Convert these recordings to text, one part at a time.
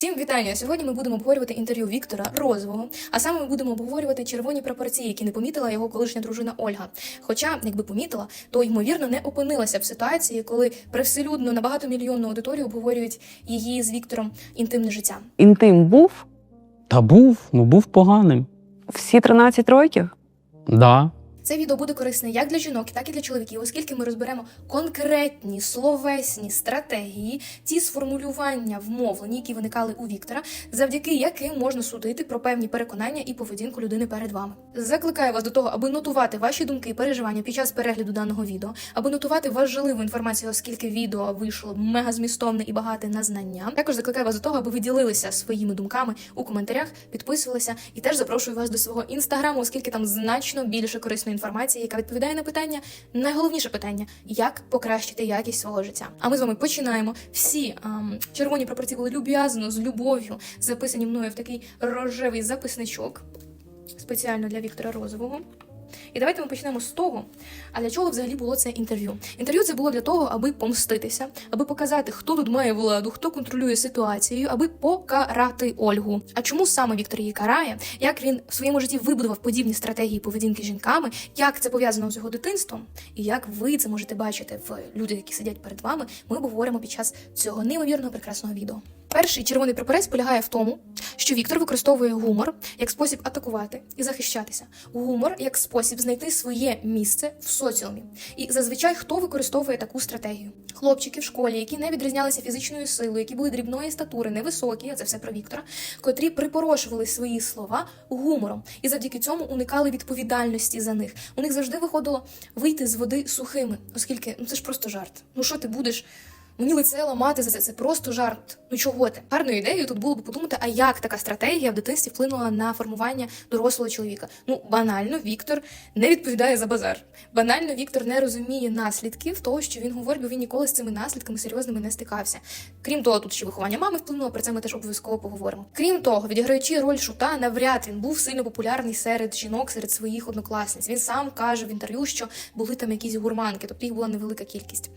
Всім вітання! Сьогодні ми будемо обговорювати інтерв'ю Віктора Розового. А саме ми будемо обговорювати червоні прапорці, які не помітила його колишня дружина Ольга. Хоча, якби помітила, то ймовірно не опинилася в ситуації, коли привселюдно на багатомільйонну аудиторію обговорюють її з Віктором інтимне життя. Інтим був Та був, ну був поганим. всі 13 років. Да. Це відео буде корисне як для жінок, так і для чоловіків, оскільки ми розберемо конкретні словесні стратегії, ті сформулювання вмовлені, які виникали у Віктора, завдяки яким можна судити про певні переконання і поведінку людини перед вами. Закликаю вас до того, аби нотувати ваші думки і переживання під час перегляду даного відео, аби нотувати важливу інформацію, оскільки відео вийшло мега змістовне і багате на знання. Також закликаю вас до того, аби ви ділилися своїми думками у коментарях, підписувалися і теж запрошую вас до свого інстаграму, оскільки там значно більше корисної інформації, яка відповідає на питання. Найголовніше питання як покращити якість свого життя. А ми з вами починаємо. Всі ем, червоні прапорці були люб'язно з любов'ю записані мною в такий рожевий записничок спеціально для Віктора Розового. І давайте ми почнемо з того, а для чого взагалі було це інтерв'ю? Інтерв'ю це було для того, аби помститися, аби показати, хто тут має владу, хто контролює ситуацію, аби покарати Ольгу. А чому саме Віктор її карає? Як він в своєму житті вибудував подібні стратегії поведінки з жінками? Як це пов'язано з його дитинством? І як ви це можете бачити в людях, які сидять перед вами? Ми обговоримо під час цього неймовірного прекрасного відео. Перший червоний прапорець полягає в тому, що Віктор використовує гумор як спосіб атакувати і захищатися. Гумор як спосіб знайти своє місце в соціумі. І зазвичай хто використовує таку стратегію? Хлопчики в школі, які не відрізнялися фізичною силою, які були дрібної статури, невисокі, а це все про Віктора, котрі припорошували свої слова гумором і завдяки цьому уникали відповідальності за них. У них завжди виходило вийти з води сухими, оскільки ну це ж просто жарт. Ну що ти будеш? Мені лице ламати за це, це просто жарт. Ну чого ти? Гарною ідеєю тут було б подумати, а як така стратегія в дитинстві вплинула на формування дорослого чоловіка. Ну, банально, Віктор не відповідає за базар. Банально, Віктор не розуміє наслідків того, що він говорить, бо він ніколи з цими наслідками серйозними не стикався. Крім того, тут ще виховання мами вплинуло, про це ми теж обов'язково поговоримо. Крім того, відіграючи роль шута, навряд він був сильно популярний серед жінок, серед своїх однокласниць. Він сам каже в інтерв'ю, що були там якісь гурманки, тобто їх була невелика кількість.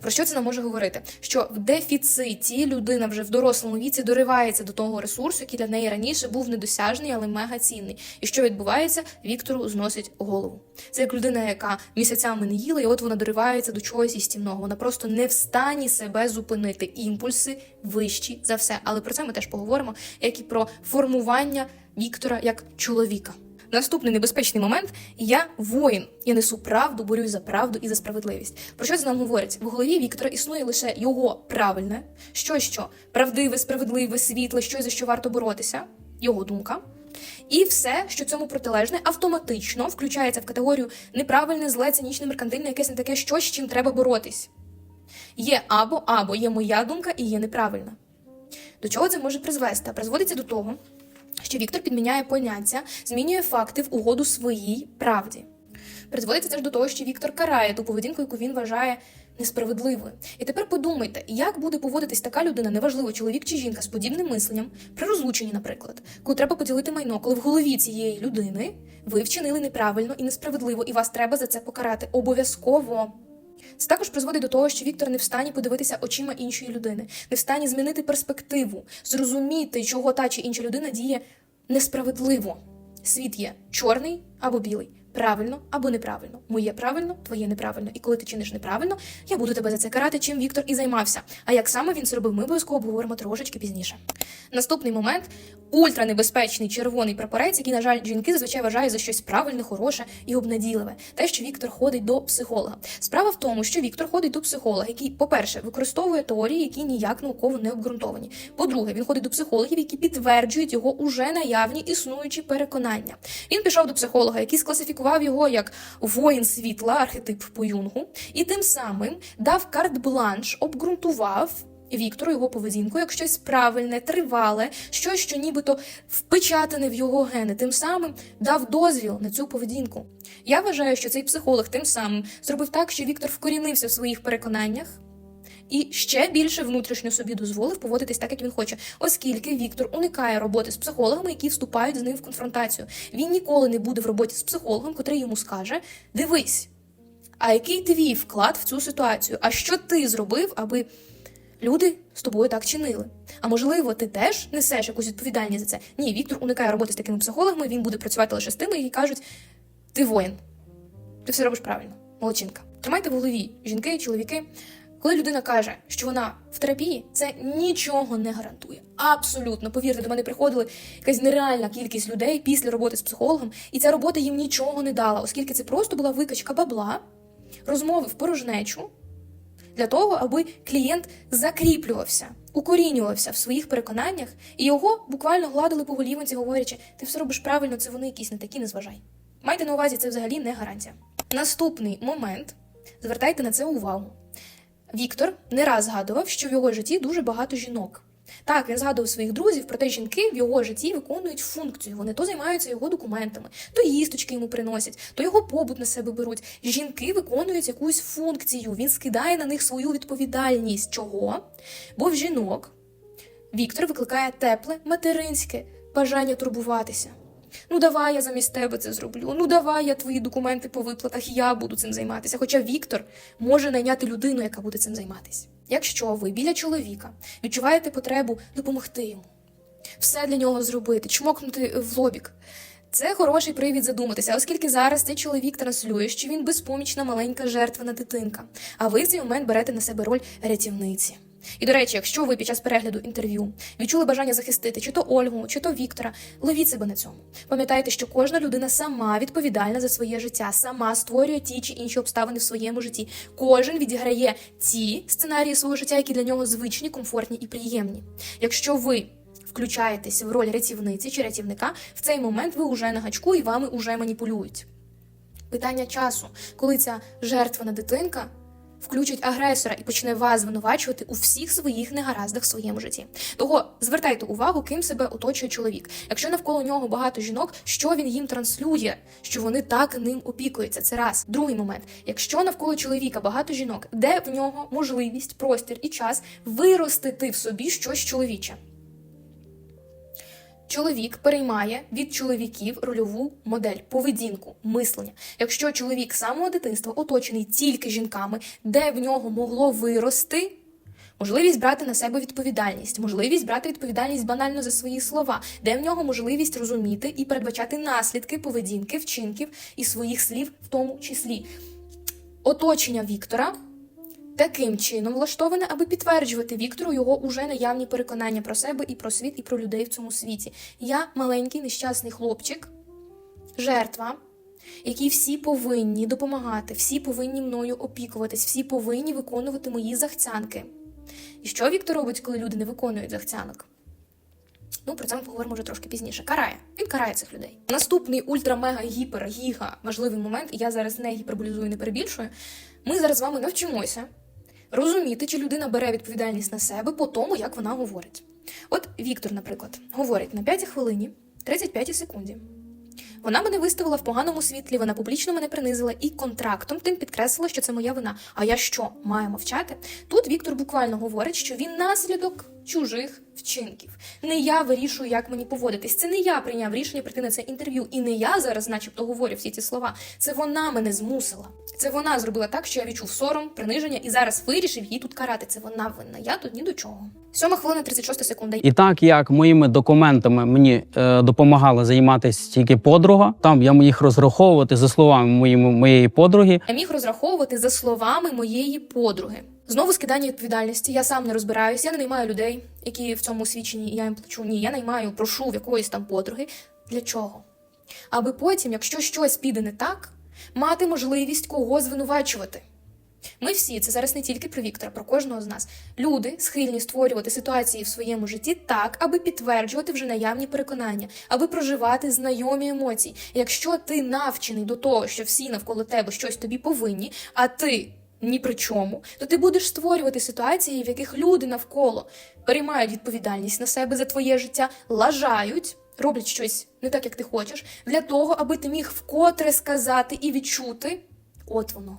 Про що це нам може говорити? Що в дефіциті людина вже в дорослому віці доривається до того ресурсу, який для неї раніше був недосяжний, але мега цінний. І що відбувається? Віктору зносить голову. Це як людина, яка місяцями не їла, і от вона доривається до чогось істівного. Вона просто не в стані себе зупинити. Імпульси вищі за все. Але про це ми теж поговоримо, як і про формування Віктора як чоловіка. Наступний небезпечний момент я воїн. Я несу правду, борюсь за правду і за справедливість. Про що це нам говорить? В голові Віктора існує лише його правильне, що що правдиве, справедливе, світле, щось за що варто боротися, його думка. І все, що цьому протилежне, автоматично включається в категорію неправильне, зле, цинічне, меркантильне, якесь не таке щось, з чим треба боротись. Є або або є моя думка і є неправильна. До чого це може призвести? Призводиться до того, що Віктор підміняє поняття, змінює факти в угоду своїй правді. Призводиться теж до того, що Віктор карає ту поведінку, яку він вважає несправедливою. І тепер подумайте, як буде поводитись така людина, неважливо, чоловік чи жінка з подібним мисленням, при розлученні, наприклад, коли треба поділити майно, коли в голові цієї людини ви вчинили неправильно і несправедливо, і вас треба за це покарати обов'язково. Це також призводить до того, що Віктор не в стані подивитися очима іншої людини, не в стані змінити перспективу, зрозуміти, чого та чи інша людина діє несправедливо. Світ є чорний або білий, правильно або неправильно. Моє правильно, твоє неправильно. І коли ти чиниш неправильно, я буду тебе за це карати, чим Віктор і займався. А як саме він це робив, ми обов'язково обговоримо трошечки пізніше. Наступний момент ультранебезпечний червоний прапорець, який, на жаль, жінки зазвичай вважають за щось правильне, хороше і обнадійливе. Те, що Віктор ходить до психолога. Справа в тому, що Віктор ходить до психолога, який, по-перше, використовує теорії, які ніяк науково не обґрунтовані. По-друге, він ходить до психологів, які підтверджують його уже наявні існуючі переконання. Він пішов до психолога, який скласифікував його як воїн світла, архетип по юнгу, і тим самим дав карт-бланш, обґрунтував. Віктору його поведінку як щось правильне, тривале, щось, що нібито впечатане в його гени, тим самим дав дозвіл на цю поведінку. Я вважаю, що цей психолог тим самим зробив так, що Віктор вкорінився в своїх переконаннях і ще більше внутрішньо собі дозволив поводитись так, як він хоче, оскільки Віктор уникає роботи з психологами, які вступають з ним в конфронтацію. Він ніколи не буде в роботі з психологом, котрий йому скаже: Дивись, а який твій вклад в цю ситуацію? А що ти зробив, аби люди з тобою так чинили. А можливо, ти теж несеш якусь відповідальність за це. Ні, Віктор уникає роботи з такими психологами, він буде працювати лише з тими, які кажуть: ти воїн, ти все робиш правильно, молодчинка. Тримайте в голові, жінки чоловіки. Коли людина каже, що вона в терапії, це нічого не гарантує. Абсолютно, повірте, до мене приходили якась нереальна кількість людей після роботи з психологом, і ця робота їм нічого не дала, оскільки це просто була викачка бабла, розмови в порожнечу для того, аби клієнт закріплювався, укорінювався в своїх переконаннях, і його буквально гладили по голівонці, говорячи, ти все робиш правильно, це вони якісь не такі, не зважай. Майте на увазі, це взагалі не гарантія. Наступний момент, звертайте на це увагу. Віктор не раз згадував, що в його житті дуже багато жінок. Так, він згадував своїх друзів, проте жінки в його житті виконують функцію. Вони то займаються його документами, то їсточки йому приносять, то його побут на себе беруть. Жінки виконують якусь функцію. Він скидає на них свою відповідальність. Чого? Бо в жінок Віктор викликає тепле материнське бажання турбуватися. Ну, давай я замість тебе це зроблю. Ну, давай я твої документи по виплатах, я буду цим займатися. Хоча Віктор може найняти людину, яка буде цим займатися. Якщо ви біля чоловіка відчуваєте потребу допомогти йому, все для нього зробити, чмокнути в лобік. Це хороший привід задуматися, оскільки зараз цей чоловік транслює, що він безпомічна маленька жертвена дитинка, а ви в цей момент берете на себе роль рятівниці. І до речі, якщо ви під час перегляду інтерв'ю відчули бажання захистити чи то Ольгу, чи то Віктора, ловіть себе на цьому. Пам'ятайте, що кожна людина сама відповідальна за своє життя, сама створює ті чи інші обставини в своєму житті. Кожен відіграє ті сценарії свого життя, які для нього звичні, комфортні і приємні. Якщо ви включаєтесь в роль рятівниці чи рятівника, в цей момент ви уже на гачку і вами уже маніпулюють. Питання часу, коли ця жертвана дитинка включить агресора і почне вас звинувачувати у всіх своїх негараздах в своєму житті. Того звертайте увагу, ким себе оточує чоловік. Якщо навколо нього багато жінок, що він їм транслює, що вони так ним опікуються. Це раз. Другий момент. Якщо навколо чоловіка багато жінок, де в нього можливість, простір і час виростити в собі щось чоловіче. Чоловік переймає від чоловіків рольову модель, поведінку, мислення. Якщо чоловік з самого дитинства оточений тільки жінками, де в нього могло вирости можливість брати на себе відповідальність, можливість брати відповідальність банально за свої слова, де в нього можливість розуміти і передбачати наслідки поведінки, вчинків і своїх слів, в тому числі. Оточення Віктора таким чином влаштоване, аби підтверджувати Віктору його уже наявні переконання про себе і про світ, і про людей в цьому світі. Я маленький нещасний хлопчик, жертва, якій всі повинні допомагати, всі повинні мною опікуватись, всі повинні виконувати мої захцянки. І що Віктор робить, коли люди не виконують захцянок? Ну, про це ми поговоримо вже трошки пізніше. Карає. Він карає цих людей. Наступний ультра, мега, гіпер, гіга важливий момент, і я зараз не гіперболізую, не перебільшую. Ми зараз з вами навчимося розуміти, чи людина бере відповідальність на себе по тому, як вона говорить. От Віктор, наприклад, говорить на 5 хвилині, 35 секунді. Вона мене виставила в поганому світлі, вона публічно мене принизила і контрактом тим підкреслила, що це моя вина. А я що, маю мовчати? Тут Віктор буквально говорить, що він наслідок чужих вчинків. Не я вирішую, як мені поводитись. Це не я прийняв рішення прийти на це інтерв'ю, і не я зараз, начебто, говорю всі ці слова. Це вона мене змусила. Це вона зробила так, що я відчув сором, приниження і зараз вирішив її тут карати. Це вона винна. Я тут ні до чого. Сьома хвилина, 36 секунда. І так як моїми документами мені е, допомагала займатися тільки подруга, там я міг розраховувати за словами моєї, моєї подруги. Я міг розраховувати за словами моєї подруги. Знову скидання відповідальності. Я сам не розбираюся, я не наймаю людей, які в цьому свідченні, я їм плачу. Ні, я наймаю, прошу в якоїсь там подруги. Для чого? Аби потім, якщо щось піде не так, мати можливість кого звинувачувати. Ми всі, це зараз не тільки про Віктора, про кожного з нас. Люди схильні створювати ситуації в своєму житті так, аби підтверджувати вже наявні переконання, аби проживати знайомі емоції. Якщо ти навчений до того, що всі навколо тебе щось тобі повинні, а ти ні при чому, то ти будеш створювати ситуації, в яких люди навколо переймають відповідальність на себе за твоє життя, лажають. Роблять щось не так, як ти хочеш, для того, аби ти міг вкотре сказати і відчути, от воно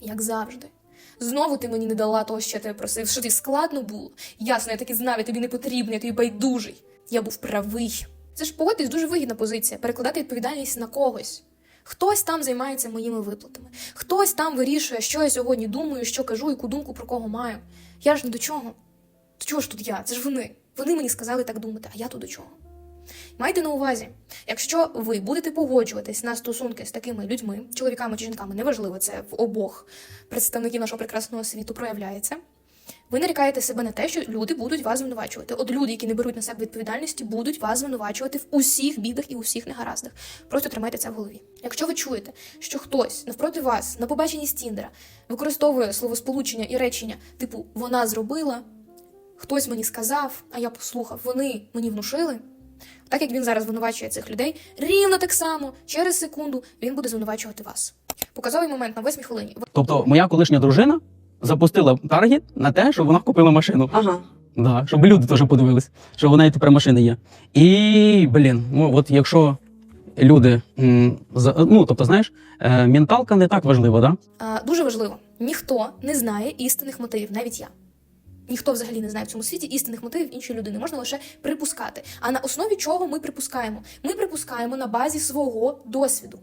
як завжди. Знову ти мені не дала того, що я тебе просив, що тобі складно було. Ясно, я таки знав, я тобі не потрібний, я тобі байдужий. Я був правий. Це ж погодьтесь дуже вигідна позиція перекладати відповідальність на когось. Хтось там займається моїми виплатами, хтось там вирішує, що я сьогодні думаю, що кажу, яку думку про кого маю. Я ж ні до чого. До чого ж тут я? Це ж вони. Вони мені сказали так думати, а я тут до чого. Майте на увазі, якщо ви будете погоджуватись на стосунки з такими людьми, чоловіками чи жінками, неважливо, це в обох представників нашого прекрасного світу проявляється. Ви нарікаєте себе на те, що люди будуть вас звинувачувати. От люди, які не беруть на себе відповідальності, будуть вас звинувачувати в усіх бідах і усіх негараздах. Просто тримайте це в голові. Якщо ви чуєте, що хтось навпроти вас на побаченні з Тіндера використовує словосполучення і речення, типу вона зробила, хтось мені сказав, а я послухав, вони мені внушили. Так як він зараз звинувачує цих людей, рівно так само через секунду він буде звинувачувати вас. Показовий момент на восьмій хвилині. Тобто, моя колишня дружина запустила таргет на те, щоб вона купила машину. Ага. Да, щоб люди теж подивились, що в неї тепер машини є. І, блін, ну от якщо люди, ну тобто, знаєш, е, менталка не так важлива, да? А, дуже важливо: ніхто не знає істинних мотивів, навіть я. Ніхто взагалі не знає в цьому світі істинних мотивів іншої людини. Можна лише припускати. А на основі чого ми припускаємо? Ми припускаємо на базі свого досвіду.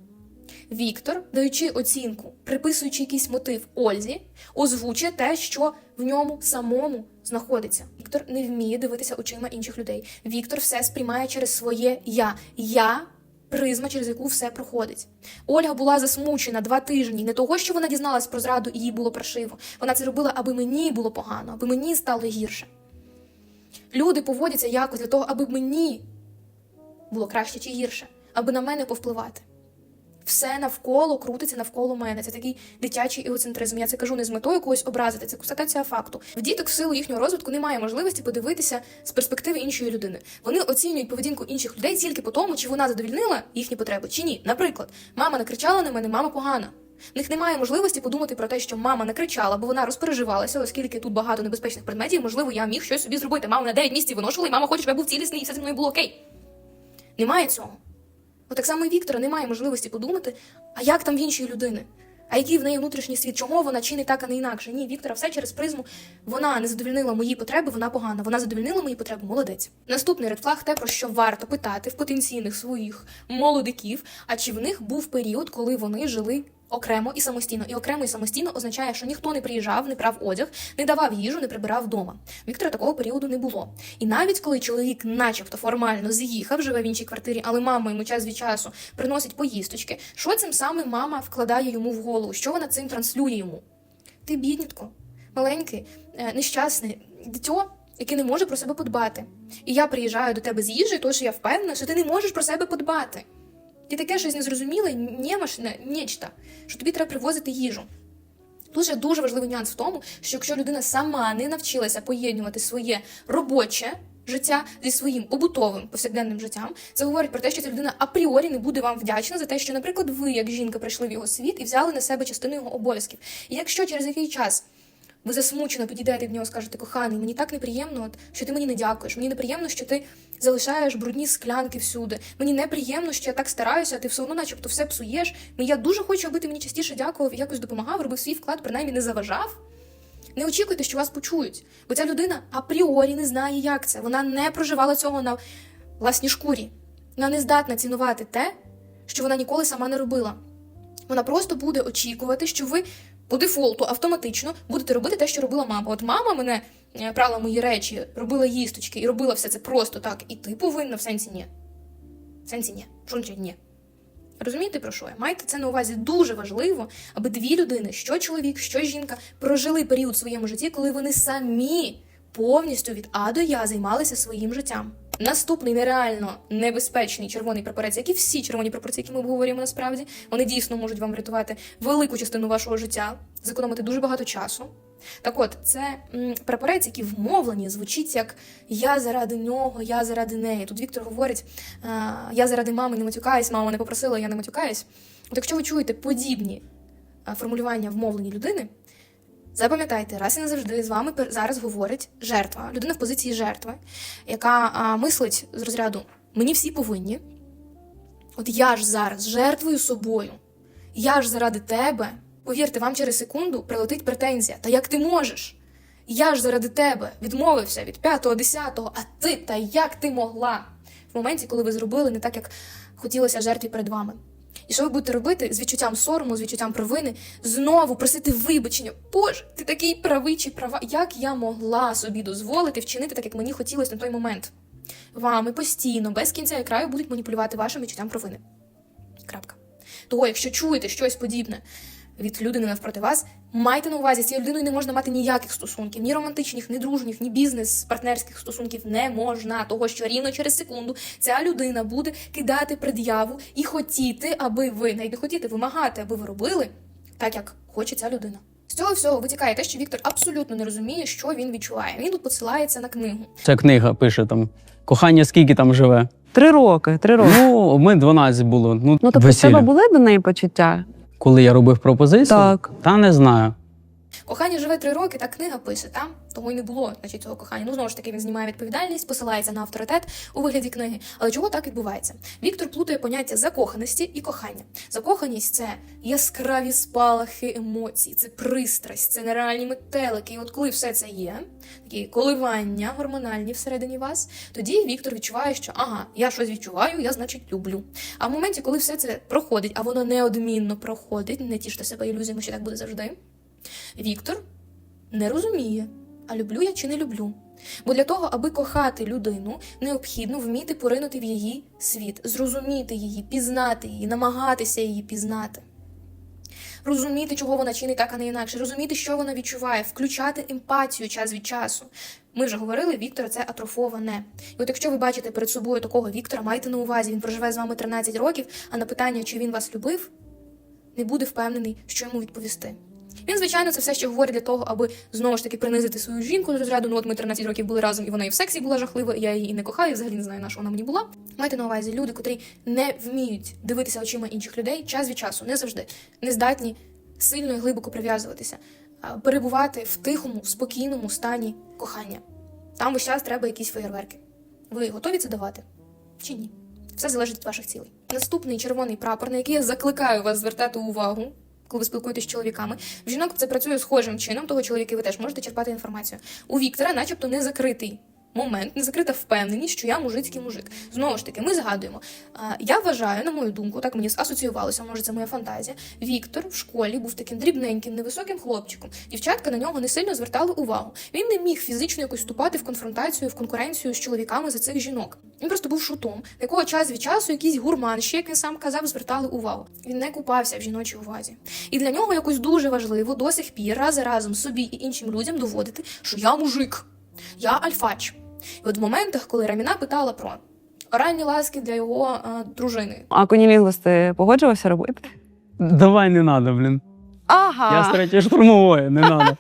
Віктор, даючи оцінку, приписуючи якийсь мотив Ользі, озвучує те, що в ньому самому знаходиться. Віктор не вміє дивитися очима інших людей. Віктор все сприймає через своє я. Я призма, через яку все проходить. Ольга була засмучена два тижні не того, що вона дізналась про зраду і їй було паршиво. Вона це робила, аби мені було погано, аби мені стало гірше. Люди поводяться якось для того, аби мені було краще чи гірше, аби на мене повпливати. Все навколо крутиться навколо мене. Це такий дитячий егоцентризм. Я це кажу не з метою когось образити, це констатація факту. В діток в силу їхнього розвитку немає можливості подивитися з перспективи іншої людини. Вони оцінюють поведінку інших людей тільки по тому, чи вона задовільнила їхні потреби, чи ні. Наприклад, мама накричала на мене, мама погана. В них немає можливості подумати про те, що мама не кричала, бо вона розпереживалася, оскільки тут багато небезпечних предметів, можливо, я міг щось собі зробити. Мама на 9 місяців виношувала, і мама хоче, щоб я був цілісний, і все зі мною було окей. Немає цього. От так само і Віктора немає можливості подумати, а як там в іншій людини? А який в неї внутрішній світ? Чому вона чинить так, а не інакше? Ні, Віктора, все через призму. Вона не задовільнила мої потреби, вона погана. Вона задовільнила мої потреби, молодець. Наступний редфлаг те, про що варто питати в потенційних своїх молодиків, а чи в них був період, коли вони жили окремо і самостійно. І окремо і самостійно означає, що ніхто не приїжджав, не прав одяг, не давав їжу, не прибирав вдома. Віктора такого періоду не було. І навіть коли чоловік, начебто, формально з'їхав, живе в іншій квартирі, але мама йому час від часу приносить поїсточки, що цим самим мама вкладає йому в голову? Що вона цим транслює йому? Ти біднітко, маленький, е, нещасне дитьо, яке не може про себе подбати. І я приїжджаю до тебе з їжею, тому що я впевнена, що ти не можеш про себе подбати. Ти таке щось незрозуміле, нємашне, нечто, що тобі треба привозити їжу. Тут же дуже важливий нюанс в тому, що якщо людина сама не навчилася поєднувати своє робоче життя зі своїм побутовим повсякденним життям, це говорить про те, що ця людина апріорі не буде вам вдячна за те, що, наприклад, ви, як жінка, прийшли в його світ і взяли на себе частину його обов'язків. І якщо через який час ви засмучено підійдете до нього, скажете, коханий, мені так неприємно, от, що ти мені не дякуєш. Мені неприємно, що ти залишаєш брудні склянки всюди. Мені неприємно, що я так стараюся, а ти все одно, начебто, все псуєш. Ну, Я дуже хочу, аби ти мені частіше дякував, і якось допомагав, робив свій вклад, принаймні не заважав. Не очікуйте, що вас почують, бо ця людина апріорі не знає, як це. Вона не проживала цього на власній шкурі. Вона не здатна цінувати те, що вона ніколи сама не робила. Вона просто буде очікувати, що ви по дефолту автоматично будете робити те, що робила мама. От мама мене е, прала мої речі, робила їсточки і робила все це просто так. І ти повинна в сенсі ні. В сенсі ні. Що ні? Розумієте про що я? Майте це на увазі дуже важливо, аби дві людини, що чоловік, що жінка, прожили період в своєму житті, коли вони самі повністю від А до Я займалися своїм життям. Наступний нереально небезпечний червоний прапорець, як і всі червоні прапорці, які ми обговорюємо насправді, вони дійсно можуть вам врятувати велику частину вашого життя, зекономити дуже багато часу. Так от, це прапорець, який в мовленні звучить як я заради нього, я заради неї. Тут Віктор говорить: я заради мами не матюкаюсь, мама не попросила, я не матюкаюсь. От якщо ви чуєте подібні формулювання в мовленні людини, запам'ятайте, раз і назавжди з вами зараз говорить жертва, людина в позиції жертви, яка а, мислить з розряду мені всі повинні. От я ж зараз жертвую собою. Я ж заради тебе. Повірте, вам через секунду прилетить претензія. Та як ти можеш? Я ж заради тебе відмовився від п'ятого, десятого, а ти та як ти могла? В моменті, коли ви зробили не так, як хотілося жертві перед вами. І що ви будете робити з відчуттям сорому, з відчуттям провини, знову просити вибачення. Боже, ти такий правий чи права. Як я могла собі дозволити вчинити так, як мені хотілося на той момент? Вами постійно, без кінця і краю будуть маніпулювати вашим відчуттям провини. Крапка. Того, якщо чуєте щось подібне від людини навпроти вас, майте на увазі, з цією людиною не можна мати ніяких стосунків, ні романтичних, ні дружніх, ні бізнес, партнерських стосунків не можна. Того, що рівно через секунду ця людина буде кидати пред'яву і хотіти, аби ви навіть не хотіти вимагати, аби ви робили так, як хоче ця людина. З цього всього витікає те, що Віктор абсолютно не розуміє, що він відчуває. Він тут посилається на книгу. Ця книга пише там: кохання скільки там живе. Три роки, три роки. Ну, ми 12 було. Ну, Ну тобто, в весілля. тебе були до неї почуття? Коли я робив пропозицію, Так. та не знаю. Кохання живе три роки, так книга пише, та? Того й не було, значить, цього кохання. Ну, знову ж таки, він знімає відповідальність, посилається на авторитет у вигляді книги. Але чого так відбувається? Віктор плутає поняття закоханості і кохання. Закоханість це яскраві спалахи емоцій, це пристрасть, це нереальні метелики. І от коли все це є, такі коливання гормональні всередині вас, тоді Віктор відчуває, що ага, я щось відчуваю, я значить люблю. А в моменті, коли все це проходить, а воно неодмінно проходить, не тіште себе ілюзіями, що так буде завжди. Віктор не розуміє, а люблю я чи не люблю. Бо для того, аби кохати людину, необхідно вміти поринути в її світ, зрозуміти її, пізнати її, намагатися її пізнати. Розуміти, чого вона чинить так, а не інакше, розуміти, що вона відчуває, включати емпатію час від часу. Ми вже говорили, Віктора це атрофоване. І от якщо ви бачите перед собою такого Віктора, майте на увазі, він проживе з вами 13 років, а на питання, чи він вас любив, не буде впевнений, що йому відповісти. Він, звичайно, це все ще говорить для того, аби знову ж таки принизити свою жінку з розряду. Ну от ми 13 років були разом, і вона і в сексі була жахлива, і я її не кохаю, взагалі не знаю, на що вона мені була. Майте на увазі люди, котрі не вміють дивитися очима інших людей, час від часу, не завжди, не здатні сильно і глибоко прив'язуватися, перебувати в тихому, спокійному стані кохання. Там весь час треба якісь феєрверки. Ви готові це давати? Чи ні? Все залежить від ваших цілей. Наступний червоний прапор, на який я закликаю вас звертати увагу, коли ви спілкуєтесь з чоловіками. В жінок це працює схожим чином, того чоловіки ви теж можете черпати інформацію. У Віктора, начебто, не закритий. Момент, не закрита впевненість, що я мужицький мужик. Знову ж таки, ми згадуємо. Я вважаю, на мою думку, так мені асоціювалося, може, це моя фантазія. Віктор в школі був таким дрібненьким, невисоким хлопчиком. Дівчатка на нього не сильно звертали увагу. Він не міг фізично якось вступати в конфронтацію, в конкуренцію з чоловіками за цих жінок. Він просто був шутом, якого час від часу якісь гурманші, як він сам казав, звертали увагу. Він не купався в жіночій увазі. І для нього якось дуже важливо до сих пір раз за разом собі і іншим людям доводити, що я мужик, я альфач. І от в моментах, коли Раміна питала про оральні ласки для його е, дружини, А конілінгус ти погоджувався робити? Давай не надо, блін. Ага. Я з третьої штурмової, не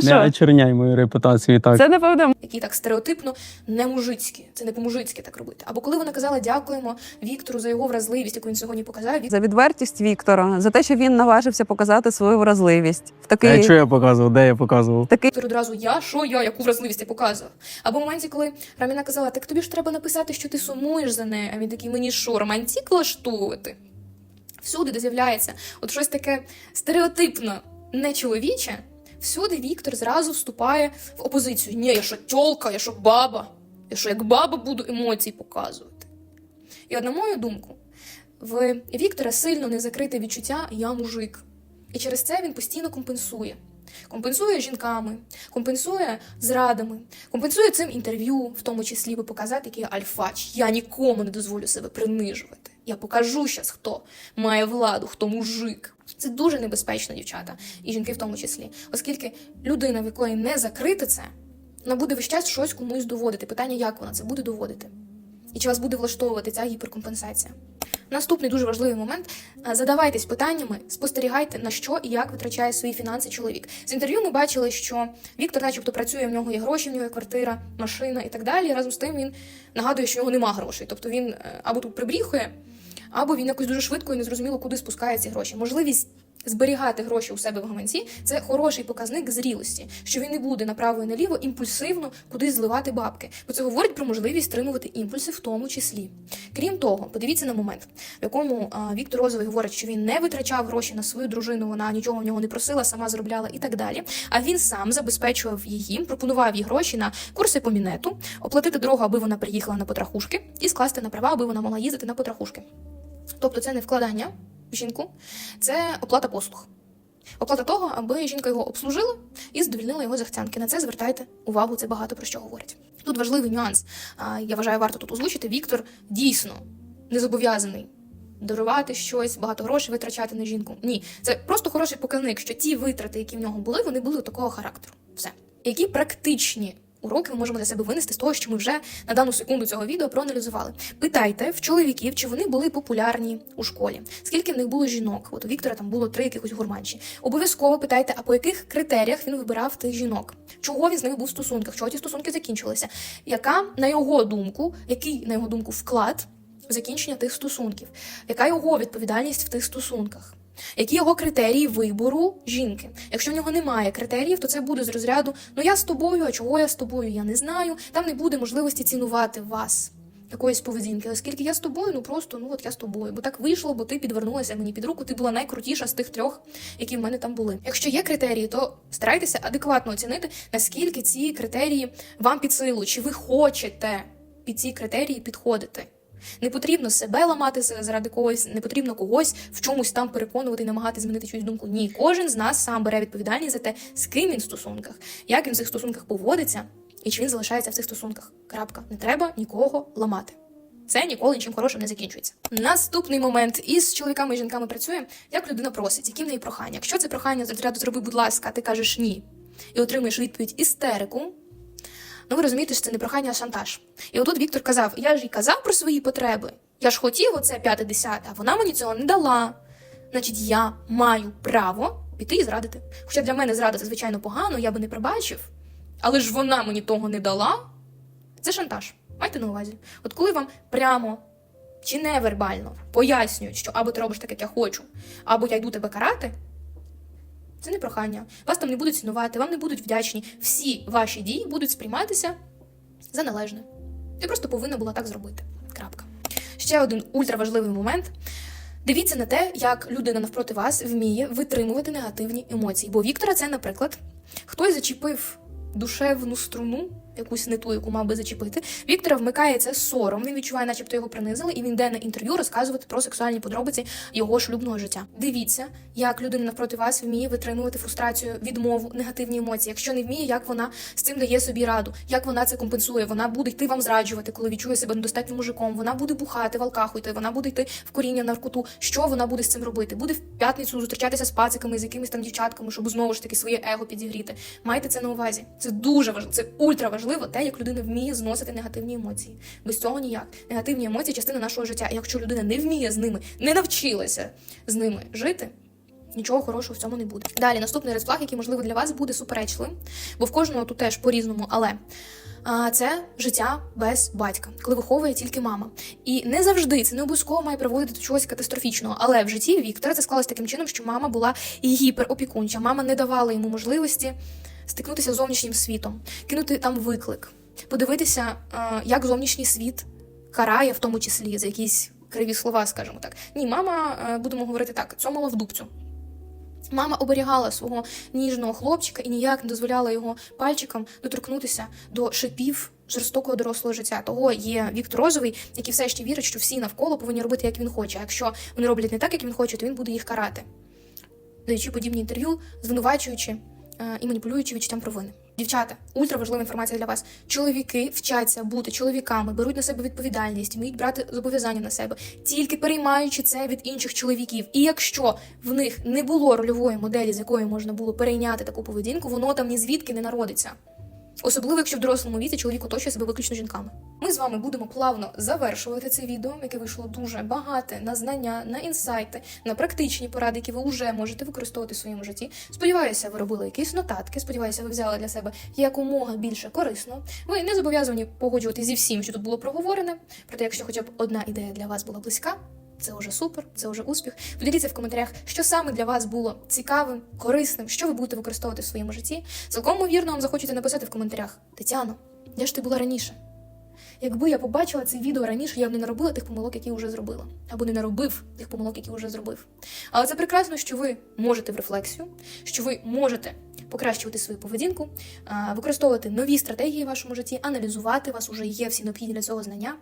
треба. Ти Не що? очерняй мою репутацію так. Це напевно які так стереотипно не мужицькі, це не по-мужицьки так робити. Або коли вона казала дякуємо Віктору за його вразливість, яку він сьогодні показав. За відвертість Віктора, за те, що він наважився показати свою вразливість в А такий, що я показував? Де я показував? такий Віктор одразу я, що я, яку вразливість я показував. Або в моменті, коли Раміна казала, так тобі ж треба написати, що ти сумуєш за нею. А він такий мені що, романтик влаштовувати? Всюди, де з'являється от щось таке стереотипно нечоловіче, всюди Віктор зразу вступає в опозицію. Ні, я що тьолка, я що баба, я що як баба буду емоції показувати. І от, на мою думку, в Віктора сильно не закрите відчуття я мужик. І через це він постійно компенсує. Компенсує жінками, компенсує зрадами, компенсує цим інтерв'ю, в тому числі, би показати, який альфач. Я нікому не дозволю себе принижувати. Я покажу щас, хто має владу, хто мужик. Це дуже небезпечно, дівчата, і жінки в тому числі, оскільки людина, в якої не закрите це, вона буде весь час щось комусь доводити. Питання, як вона це буде доводити, і чи вас буде влаштовувати ця гіперкомпенсація. Наступний дуже важливий момент. Задавайтесь питаннями, спостерігайте, на що і як витрачає свої фінанси чоловік. З інтерв'ю ми бачили, що Віктор, начебто, працює, в нього є гроші, в нього є квартира, машина і так далі. Разом з тим він нагадує, що в нього нема грошей. Тобто він е, або тут прибріхує, або він якось дуже швидко і незрозуміло, куди спускає гроші. Можливість зберігати гроші у себе в гаманці це хороший показник зрілості, що він не буде направо і наліво імпульсивно кудись зливати бабки, бо це говорить про можливість стримувати імпульси в тому числі. Крім того, подивіться на момент, в якому а, Віктор Розовий говорить, що він не витрачав гроші на свою дружину, вона нічого в нього не просила, сама заробляла і так далі. А він сам забезпечував її, пропонував їй гроші на курси по мінету, оплатити дорогу, аби вона приїхала на потрахушки, і скласти на права, аби вона могла їздити на потрахушки. Тобто це не вкладання в жінку, це оплата послуг. Оплата того, аби жінка його обслужила і задовільнила його захотянки. На це звертайте увагу, це багато про що говорить. Тут важливий нюанс. Я вважаю, варто тут озвучити. Віктор дійсно не зобов'язаний дарувати щось, багато грошей витрачати на жінку. Ні, це просто хороший показник, що ті витрати, які в нього були, вони були такого характеру. Все. Які практичні уроки ми можемо для себе винести з того, що ми вже на дану секунду цього відео проаналізували. Питайте в чоловіків, чи вони були популярні у школі, скільки в них було жінок. От у Віктора там було три якихось гурманші. Обов'язково питайте, а по яких критеріях він вибирав тих жінок, чого він з ними був в стосунках, чого ті стосунки закінчилися, яка на його думку, який на його думку вклад в закінчення тих стосунків, яка його відповідальність в тих стосунках. Які його критерії вибору жінки? Якщо в нього немає критеріїв, то це буде з розряду Ну я з тобою, а чого я з тобою? Я не знаю. Там не буде можливості цінувати вас, якоїсь поведінки. Оскільки я з тобою, ну просто ну от я з тобою. Бо так вийшло, бо ти підвернулася мені під руку. Ти була найкрутіша з тих трьох, які в мене там були. Якщо є критерії, то старайтеся адекватно оцінити, наскільки ці критерії вам під силу, чи ви хочете під ці критерії підходити. Не потрібно себе ламати заради когось, не потрібно когось в чомусь там переконувати і намагати змінити чиюсь думку. Ні, кожен з нас сам бере відповідальність за те, з ким він в стосунках, як він в цих стосунках поводиться, і чи він залишається в цих стосунках. Крапка. Не треба нікого ламати. Це ніколи нічим хорошим не закінчується. Наступний момент із чоловіками і жінками працює, як людина просить, які в неї прохання. Якщо це прохання з розряду зроби, будь ласка, ти кажеш ні, і отримуєш відповідь істерику, Ну, ви розумієте, що це не прохання, а шантаж. І отут Віктор казав: я ж і казав про свої потреби. Я ж хотів оце п'яте десяте, а вона мені цього не дала. Значить, я маю право піти і зрадити. Хоча для мене зрада це звичайно погано, я би не пробачив, але ж вона мені того не дала. Це шантаж. Майте на увазі. От коли вам прямо чи невербально пояснюють, що або ти робиш так, як я хочу, або я йду тебе карати. Це не прохання. Вас там не будуть цінувати, вам не будуть вдячні. Всі ваші дії будуть сприйматися за належне. Ти просто повинна була так зробити. Крапка. Ще один ультраважливий момент. Дивіться на те, як людина навпроти вас вміє витримувати негативні емоції. Бо Віктора це, наприклад, хтось зачепив душевну струну, якусь не ту, яку мав би зачепити. Віктора вмикає це сором. Він відчуває, начебто його принизили, і він йде на інтерв'ю розказувати про сексуальні подробиці його шлюбного життя. Дивіться, як людина навпроти вас вміє витримувати фрустрацію, відмову, негативні емоції. Якщо не вміє, як вона з цим дає собі раду, як вона це компенсує. Вона буде йти вам зраджувати, коли відчує себе недостатнім мужиком. Вона буде бухати в алкаху йти, вона буде йти в коріння наркоту. Що вона буде з цим робити? Буде в п'ятницю зустрічатися з пациками, з якимись там дівчатками, щоб знову ж таки своє его підігріти. Майте це на увазі. Це дуже важливо, це ультра важливо, те, як людина вміє зносити негативні емоції. Без цього ніяк. Негативні емоції частина нашого життя. І якщо людина не вміє з ними, не навчилася з ними жити. Нічого хорошого в цьому не буде. Далі наступний резплаг, який можливо для вас буде суперечливим, бо в кожного тут теж по-різному, але а, це життя без батька, коли виховує тільки мама. І не завжди це не обов'язково має приводити до чогось катастрофічного. Але в житті Віктора це склалось таким чином, що мама була гіперопікунча. Мама не давала йому можливості стикнутися з зовнішнім світом, кинути там виклик, подивитися, як зовнішній світ карає, в тому числі за якісь криві слова, скажімо так. Ні, мама, е, будемо говорити так, цьомала в дубцю. Мама оберігала свого ніжного хлопчика і ніяк не дозволяла його пальчикам доторкнутися до шипів жорстокого дорослого життя. Того є Віктор Розовий, який все ще вірить, що всі навколо повинні робити, як він хоче. А якщо вони роблять не так, як він хоче, то він буде їх карати, даючи подібні інтерв'ю, звинувачуючи е, і маніпулюючи відчуттям провини. Дівчата, ультраважлива інформація для вас. Чоловіки вчаться бути чоловіками, беруть на себе відповідальність, вміють брати зобов'язання на себе, тільки переймаючи це від інших чоловіків. І якщо в них не було рольової моделі, з якої можна було перейняти таку поведінку, воно там ні звідки не народиться. Особливо, якщо в дорослому віці чоловік оточує себе виключно жінками. Ми з вами будемо плавно завершувати це відео, яке вийшло дуже багате на знання, на інсайти, на практичні поради, які ви вже можете використовувати в своєму житті. Сподіваюся, ви робили якісь нотатки. Сподіваюся, ви взяли для себе якомога більше корисно. Ви не зобов'язані погоджуватися зі всім, що тут було проговорене. Проте, якщо хоча б одна ідея для вас була близька, це вже супер, це вже успіх. Поділіться в коментарях, що саме для вас було цікавим, корисним, що ви будете використовувати в своєму житті. Цілком ймовірно вам захочете написати в коментарях: Тетяно, де ж ти була раніше? Якби я побачила це відео раніше, я б не наробила тих помилок, які вже зробила, або не наробив тих помилок, які вже зробив. Але це прекрасно, що ви можете в рефлексію, що ви можете покращувати свою поведінку, використовувати нові стратегії в вашому житті, аналізувати вас уже є всі необхідні для цього знання.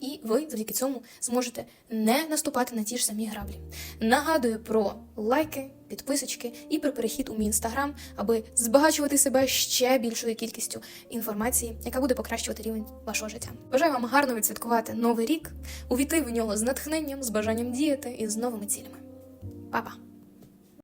І ви завдяки цьому зможете не наступати на ті ж самі граблі. Нагадую про лайки, підписочки і про перехід у мій інстаграм, аби збагачувати себе ще більшою кількістю інформації, яка буде покращувати рівень вашого життя. Бажаю вам гарно відсвяткувати новий рік, увійти в нього з натхненням, з бажанням діяти і з новими цілями. Па-па!